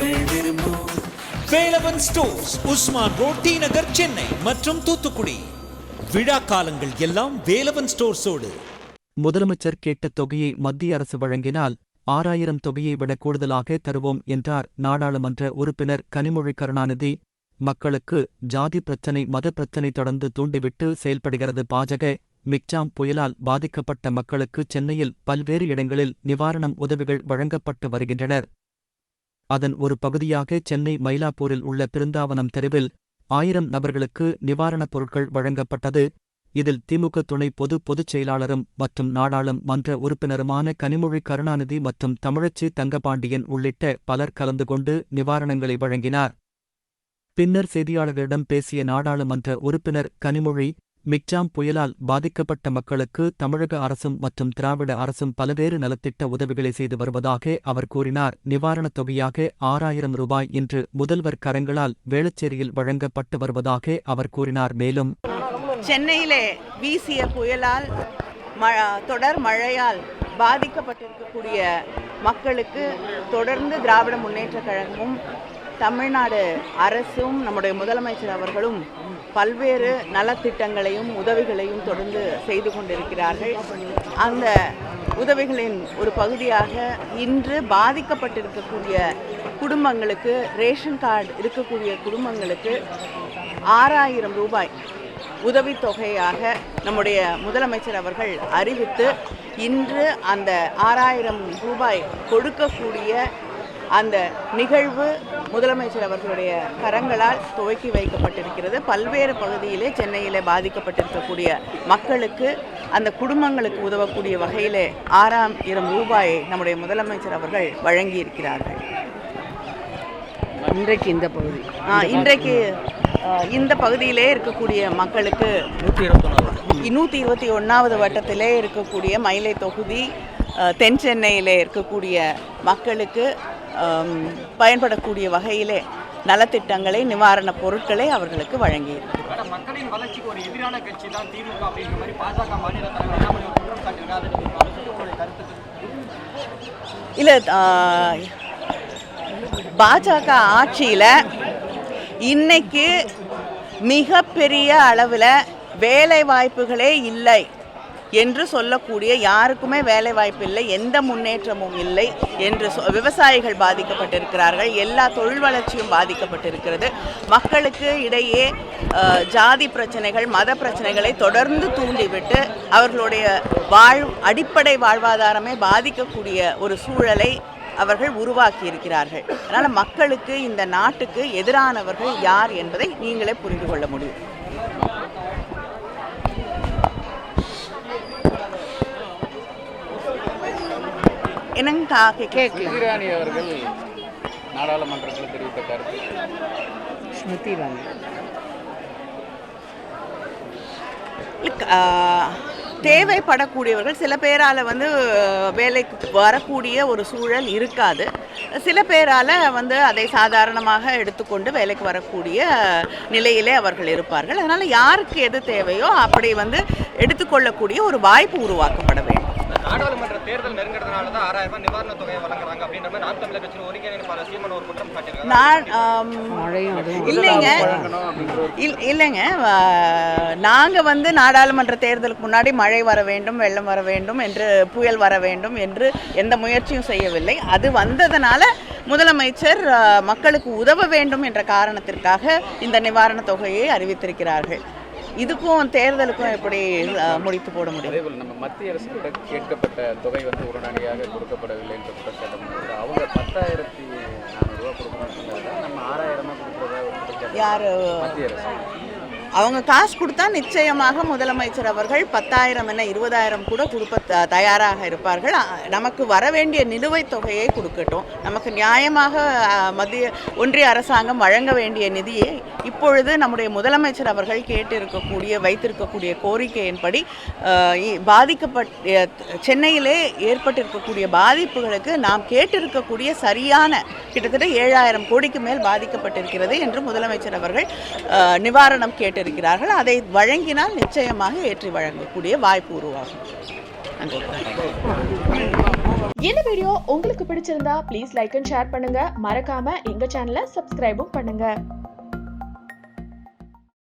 விரும்பும் Velavan stores Usman road T Nagar Chennai மற்றும் தூத்துக்குடி. விழா காலங்கள் எல்லாம் வேலவன் ஸ்டோர்ஸோடு. முதலமைச்சர் கேட்ட தொகையை மத்திய அரசு வழங்கினால் ஆறாயிரம் தொகையை விட கூடுதலாக தருவோம் என்றார் நாடாளுமன்ற உறுப்பினர் கனிமொழி கருணாநிதி. மக்களுக்கு ஜாதி பிரச்சனை மத பிரச்சினை தொடர்ந்து தூண்டிவிட்டு செயல்படுகிறது பாஜக. மிக்ஜாம் புயலால் பாதிக்கப்பட்ட மக்களுக்கு சென்னையில் பல்வேறு இடங்களில் நிவாரணம் உதவிகள் வழங்கப்பட்டு வருகின்றனர். அதன் ஒரு பகுதியாக சென்னை மயிலாப்பூரில் உள்ள பிருந்தாவனம் தெருவில் ஆயிரம் நபர்களுக்கு நிவாரணப் பொருட்கள் வழங்கப்பட்டது. இதில் திமுக துணை பொது பொதுச் செயலாளரும் மற்றும் நாடாளுமன்ற உறுப்பினருமான கனிமொழி கருணாநிதி மற்றும் தமிழச்சி தங்கபாண்டியன் உள்ளிட்ட பலர் கலந்து கொண்டு நிவாரணங்களை வழங்கினார். பின்னர் செய்தியாளர்களிடம் பேசிய நாடாளுமன்ற உறுப்பினர் கனிமொழி மிக்ஜாம் புயலால் பாதிக்கப்பட்ட மக்களுக்கு தமிழக அரசும் மற்றும் திராவிட அரசும் பல்வேறு நலத்திட்ட உதவிகளை செய்து வருவதாக அவர் கூறினார். நிவாரணத் தொகையாக ஆறாயிரம் ரூபாய் இன்று முதல்வர் கரங்களால் வேளச்சேரியில் வழங்கப்பட்டு வருவதாக அவர் கூறினார். மேலும் சென்னையிலே வீசிய புயலால் தொடர் மழையால் பாதிக்கப்பட்டிருக்கக்கூடிய மக்களுக்கு தொடர்ந்து திராவிட முன்னேற்றக் கழகமும் தமிழ்நாடு அரசும் நம்முடைய முதலமைச்சர் அவர்களும் பல்வேறு நலத்திட்டங்களையும் உதவிகளையும் தொடர்ந்து செய்து கொண்டிருக்கிறார்கள். அந்த உதவிகளின் ஒரு பகுதியாக இன்று பாதிக்கப்பட்டிருக்கக்கூடிய குடும்பங்களுக்கு ரேஷன் கார்டு இருக்கக்கூடிய குடும்பங்களுக்கு ஆறாயிரம் ரூபாய் உதவித்தொகையாக நம்முடைய முதலமைச்சர் அவர்கள் அறிவித்து இன்று அந்த ஆறாயிரம் ரூபாய் கொடுக்கக்கூடிய அந்த நிகழ்வு முதலமைச்சர் அவர்களுடைய கரங்களால் துவக்கி வைக்கப்பட்டிருக்கிறது. பல்வேறு பகுதியிலே சென்னையிலே பாதிக்கப்பட்டிருக்கக்கூடிய மக்களுக்கு அந்த குடும்பங்களுக்கு உதவக்கூடிய வகையிலே ஆறாயிரம் ரூபாயை நம்முடைய முதலமைச்சர் அவர்கள் வழங்கியிருக்கிறார்கள். இன்றைக்கு இந்த பகுதி. இன்றைக்கு இந்த பகுதியிலே இருக்கக்கூடிய மக்களுக்கு நூற்றி இருபத்தி ஒன்றாவது வட்டத்திலே இருக்கக்கூடிய மயிலை தொகுதி தென் சென்னையிலே இருக்கக்கூடிய மக்களுக்கு பயன்படக்கூடிய வகையிலே நலத்திட்டங்களை நிவாரணப் பொருட்களை அவர்களுக்கு வழங்கியிருக்கிறார் மேடம் மக்களின் வளர்ச்சிக்கு ஒரு எதிரான கட்சி தான் திமுக அப்படின்ற மாதிரி பாஜக மாநில தலைவர் அண்ணாமலை ஒரு குற்றம் சாட்டியிருக்காரு அதை பற்றி உங்களுடைய கருத்து இல்லை பாஜக ஆட்சியில் இன்னைக்கு மிகப்பெரிய அளவில் வேலை வாய்ப்புகளே இல்லை. என்று சொல்லக்கூடிய யாருக்குமே வேலை வாய்ப்பு இல்லை எந்த முன்னேற்றமும் இல்லை என்று சொ- விவசாயிகள் பாதிக்கப்பட்டிருக்கிறார்கள் எல்லா தொழில் வளர்ச்சியும் பாதிக்கப்பட்டிருக்கிறது. மக்களுக்கு இடையே ஜாதி பிரச்சனைகள் மத பிரச்சனைகளை தொடர்ந்து தூண்டிவிட்டு அவர்களுடைய வாழ் அடிப்படை வாழ்வாதாரமே பாதிக்கக்கூடிய ஒரு சூழலை அவர்கள் உருவாக்கி இருக்கிறார்கள் அதனால் மக்களுக்கு இந்த நாட்டுக்கு எதிரானவர்கள் யார் என்பதை நீங்களே புரிந்து கொள்ள முடியும். என்னங்க கா- கேட்கல இராணி அவர்கள் நாடாளுமன்றத்தில் தெரிவித்த கருத்து ஸ்மிருதி தேவைப்படக்கூடியவர்கள் சில பேரால் வந்து வேலைக்கு வரக்கூடிய ஒரு சூழல் இருக்காது. சில பேரால் வந்து அதை சாதாரணமாக எடுத்துக்கொண்டு வேலைக்கு வரக்கூடிய நிலையிலே அவர்கள் இருப்பார்கள். அதனால் யாருக்கு எது தேவையோ அப்படி வந்து எடுத்துக்கொள்ளக்கூடிய ஒரு வாய்ப்பு உருவாக்கப்பட வேண்டும். நாடாளுமன்ற தேர்தல் நெருங்கிறதுனால தான் ஆறாயிரம் ரூபாய் நிவாரண தொகையை வழங்குறாங்க அப்படின்ற மாதிரி நாம் தமிழர் கட்சியின் ஒருங்கிணைப்பாளர் சீமன் ஒரு குற்றம் அதுவும் இல்லைங்க. இல் இல்லைங்க. நாங்கள் வந்து நாடாளுமன்ற தேர்தலுக்கு முன்னாடி மழை வர வேண்டும் வெள்ளம் வர வேண்டும் என்று புயல் வர வேண்டும் என்று எந்த முயற்சியும் செய்யவில்லை. அது வந்ததனால முதலமைச்சர் மக்களுக்கு உதவ வேண்டும் என்ற காரணத்திற்காக இந்த நிவாரணத் தொகையை அறிவித்திருக்கிறார்கள். இதுக்கும் தேர்தலுக்கும் எப்படி முடித்து போட முடியும்? அதேபோல் நம்ம மத்திய அரசு கூட கேட்கப்பட்ட தொகை வந்து உடனடியாக கொடுக்கப்படவில்லை என்ற குற்றச்சாட்டு முன்வைக்கிறார். அவங்க பத்தாயிரத்தி நானூறுரூவா கொடுக்கணும்னு சொன்னதை நம்ம ஆறாயிரமா கொடுக்குறதா யார்? மத்திய அரசு. அவங்க காசு கொடுத்தா நிச்சயமாக முதலமைச்சர் அவர்கள் பத்தாயிரம் என்ன இருபதாயிரம் கூட கொடுக்க தயாராக இருப்பார்கள். நமக்கு வர வேண்டிய நிலுவைத் தொகையை கொடுக்கட்டும். நமக்கு நியாயமாக மத்திய ஒன்றிய அரசாங்கம் வழங்க வேண்டிய நிதியை இப்பொழுது நம்முடைய முதலமைச்சர் அவர்கள் கேட்டிருக்கக்கூடிய வைத்திருக்கக்கூடிய கோரிக்கையின்படி பாதிக்கப்பட்ட பாதிக்கப்பட் சென்னையிலே ஏற்பட்டிருக்கக்கூடிய பாதிப்புகளுக்கு நாம் கேட்டிருக்கக்கூடிய சரியான கிட்டத்தட்ட ஏழாயிரம் கோடிக்கு மேல் பாதிக்கப்பட்டிருக்கிறது என்று முதலமைச்சர் அவர்கள் நிவாரணம் கேட்டிருக்கிறார்கள். அதை வழங்கினால் நிச்சயமாக ஏற்றி வழங்கக்கூடிய வாய்ப்பு உருவாகும். நன்றி. இந்த வீடியோ உங்களுக்கு பிடிச்சிருந்தா ப்ளீஸ் லைக் அண்ட் ஷேர் பண்ணுங்க. மறக்காம எங்க சேனலை சப்ஸ்கிரைபும் பண்ணுங்க.